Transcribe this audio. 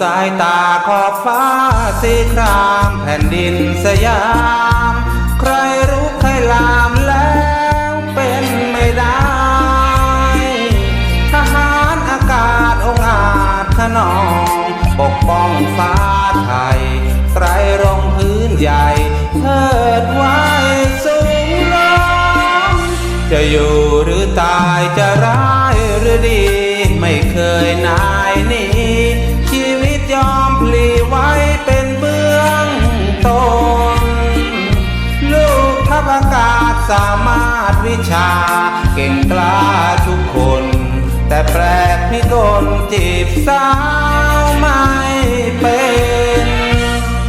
สายตาขอบฟ้าสีครามแผ่นดินสยาม ใครรู้ใครลามแล้วเป็นไม่ได้ ทหารอากาศองอาจขนอง ปกป้องฟ้าไทยไตรรงพื้นใหญ่เทิดไว้สูงล้ำจะอยู่หรือตายจะร้ายหรือดี ไม่เคยนายหนี สามารถวิชา เก่งกล้าทุกคน แต่แปลกพิกลจีบสาว